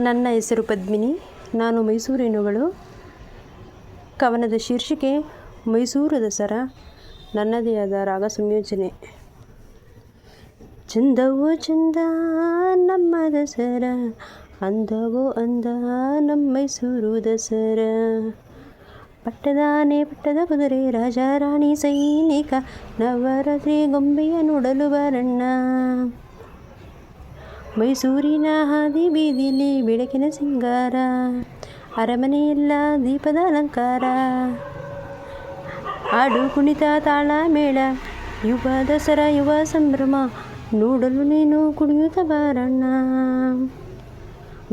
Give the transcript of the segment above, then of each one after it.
ನನ್ನ ಹೆಸರು ಪದ್ಮಿನಿ. ನಾನು ಮೈಸೂರಿನವಳು ಕವನದ ಶೀರ್ಷಿಕೆ, ಮೈಸೂರು ದಸರಾ. ನನ್ನದೇ ಆದ ರಾಗ ಸಂಯೋಜನೆ. ಚಂದವೋ ಚಂದ, ನಮ್ಮ ದಸರಾ. ಅಂದವೋ ಅಂದ, ನಮ್ಮ ಮೈಸೂರು ದಸರಾ. ಪಟ್ಟದಾನೆ ಪಟ್ಟದ ಕುದುರೆ ರಾಜ ರಾಣಿ ಸೈನಿಕ, ನವರಾತ್ರಿ ಗೊಂಬೆಯ ನೋಡಲು ಬರಣ್ಣ. ಮೈಸೂರಿನ ಹಾದಿ ಬೀದಿಲಿ ಬೆಳಕಿನ ಸಿಂಗಾರ, ಅರಮನೆಯೆಲ್ಲ ದೀಪದ ಅಲಂಕಾರ. ಹಾಡು ಕುಣಿತ ತಾಳ ಮೇಳ, ಯುವ ದಸರಾ, ಯುವ ಸಂಭ್ರಮ, ನೋಡಲು ನೀನು ಕುಣಿಯುತ್ತ ಬಾರಣ್ಣ.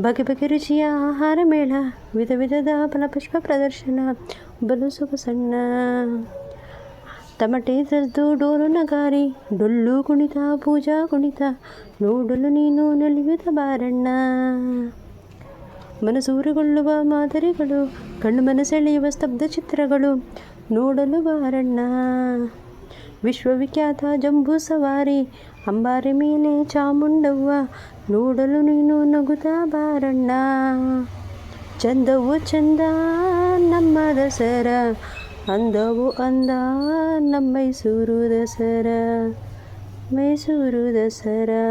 ಬಗೆ ಬಗೆ ರುಚಿಯ ಆಹಾರ ಮೇಳ, ವಿಧ ವಿಧದ ಫಲಪುಷ್ಪ ಪ್ರದರ್ಶನ, ಬಲು ಸೊಗಸಣ್ಣ. ತಮಟೆ ಸದ್ದು ಡೋಲು ನಗಾರಿ, ಡೊಳ್ಳು ಕುಣಿತ, ಪೂಜಾ ಕುಣಿತ, ನೋಡಲು ನೀನು ನಲಿಯುತ್ತ ಬಾರಣ್ಣ. ಮನಸೂರುಗೊಳ್ಳುವ ಮಾದರಿಗಳು, ಕಣ್ಣು ಮನಸೆಳೆಯುವ ಸ್ತಬ್ಧ ಚಿತ್ರಗಳು, ನೋಡಲು ಬಾರಣ್ಣ. ವಿಶ್ವವಿಖ್ಯಾತ ಜಂಬೂ ಸವಾರಿ, ಅಂಬಾರಿ ಮೇಲೆ ಚಾಮುಂಡವ್ವ, ನೋಡಲು ನೀನು ನಗುತ್ತಾ ಬಾರಣ್ಣ. ಚಂದವು ಚಂದ ನಮ್ಮ ದಸರಾ ಅಂದವು ಅಂದ ನಮ್ಮ ಮೈಸೂರು ದಸರಾ ಮೈಸೂರು ದಸರಾ